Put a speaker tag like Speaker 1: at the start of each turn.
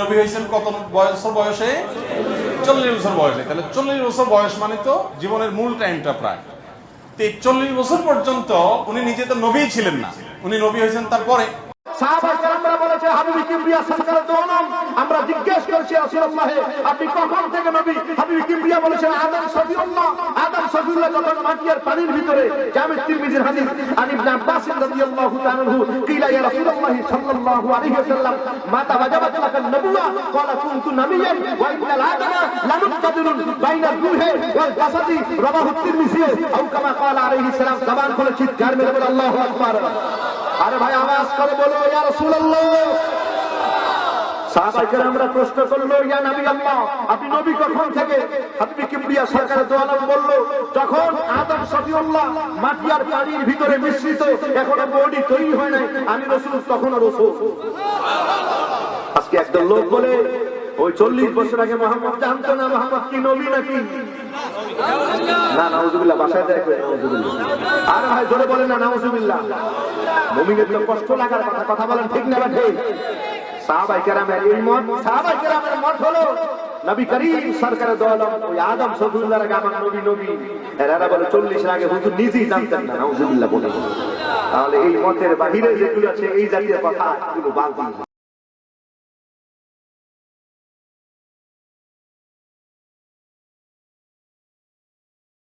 Speaker 1: নবী হয়েছেন কত বছর বয়সে? চল্লিশ বছর বয়সে। তাহলে চল্লিশ বছর বয়স মানে তো জীবনের মূল টাইমটা প্রায়। তো চল্লিশ বছর পর্যন্ত উনি নিজে তো নবী ছিলেন না। উনি নবী হয়েছেন তারপরে।
Speaker 2: সাহাবায়ে কেরামরা বলেছে, হাবিবি কিবরিয়া সরকারের দোয়ানাম করেছি রাসূলুল্লাহ, আপনি কখন থেকে নবী? হাবিবি কিবরিয়া বলেছেন, আদম সফিউল্লাহ। আদম সফিউল্লাহ যখন মাটির পানির ভিতরে জামি তিরমিজির হাদিস, আন ইবনে আব্বাস রাদিয়াল্লাহু কিলা, ইয়া রাসূলুল্লাহ সাল্লাল্লাহু আলাইহি ওয়াসাল্লাম, মাতা ওয়াজাবাত লাকা নবুওয়া? ক্বালা, কুনতু ওয়া বাইনা ওয়াল জাসাদি তিরমিজি, আও কামা ক্বালা সালাম, জবান খুলে চিৎকার মেরে বলে, আল্লাহু আকবার। আরে ভাই, আওয়াজ করে বলো, ইয়া রাসূলুল্লাহ। প্রশ্ন আপনি থেকে? বলল মাটি আর ভিতরে মিশ্রিত, এখনও হয় আমি আজকে একটা লোক বলে, ওই চল্লিশ বছর আগে মোহাম্মদ জানতো না মোহাম্মদ কি নবী নাকি? না, নাউজুবিল্লাহ, বাসায় নাউজুবিল্লাহ। আরে ভাই, জোরে বলেন না, নাউজুবিল্লাহ। মুমিনের কষ্ট লাগার কথা বলেন ঠিক না ঠিক? সাহাবাই কেরামের ইলমত মত সাহাবাই কেরামের মত হলো, নবী করিম সরকারের দল, ওই আদম সফুল্লাহর গামান নবী নবী। বলে চল্লিশ আগে হুজুর নিজেই জানতেন না, নাউজুবিল্লাহ বলে। তাহলে এই মতের বাহিরে যেগুলো আছে, এই জাতীয় কথা বাদ